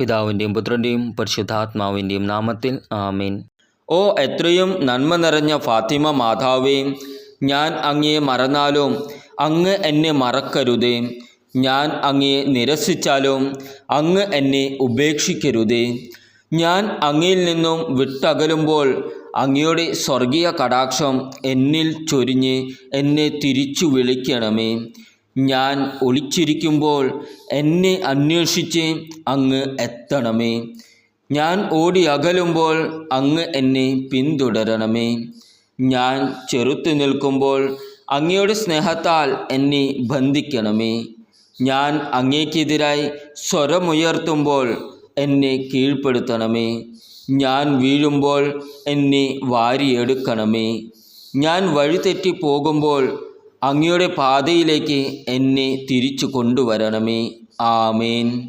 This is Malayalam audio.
പിതാവിന്റെയും പുത്രന്റെയും പരിശുദ്ധാത്മാവിന്റെയും നാമത്തിൽ ആമീൻ. ഓ എത്രയും നന്മ നിറഞ്ഞ ഫാത്തിമ മാതാവേ ഞാൻ അങ്ങയെ മറന്നാലും അങ്ങ് എന്നെ മറക്കരുതേ. ഞാൻ അങ്ങയെ നിരസിച്ചാലോ അങ്ങ് എന്നെ ഉപേക്ഷിക്കരുതേ. ഞാൻ അങ്ങയിൽ നിന്നും വിട്ടകലുമ്പോൾ അങ്ങയുടെ സ്വർഗീയ കടാക്ഷം എന്നിൽ ചൊരിഞ്ഞ് എന്നെ തിരിച്ചു വിളിക്കണമേ. ഞാൻ ഒളിച്ചിരിക്കുമ്പോൾ എന്നെ അന്വേഷിച്ച് അങ്ങ് എത്തണമേ. ഞാൻ ഓടി അകലുമ്പോൾ അങ്ങ് എന്നെ പിന്തുടരണമേ. ഞാൻ ചെറുത്തു നിൽക്കുമ്പോൾ അങ്ങയുടെ സ്നേഹത്താൽ എന്നെ ബന്ധിക്കണമേ. ഞാൻ അങ്ങേക്കെതിരായി സ്വരമുയർത്തുമ്പോൾ എന്നെ കീഴ്പ്പെടുത്തണമേ. ഞാൻ വീഴുമ്പോൾ എന്നെ വാരിയെടുക്കണമേ. ഞാൻ വഴിതെറ്റി പോകുമ്പോൾ അങ്ങയുടെ പാതയിലേക്ക് എന്നെ തിരിച്ചു കൊണ്ടുവരണമേ. ആമേൻ.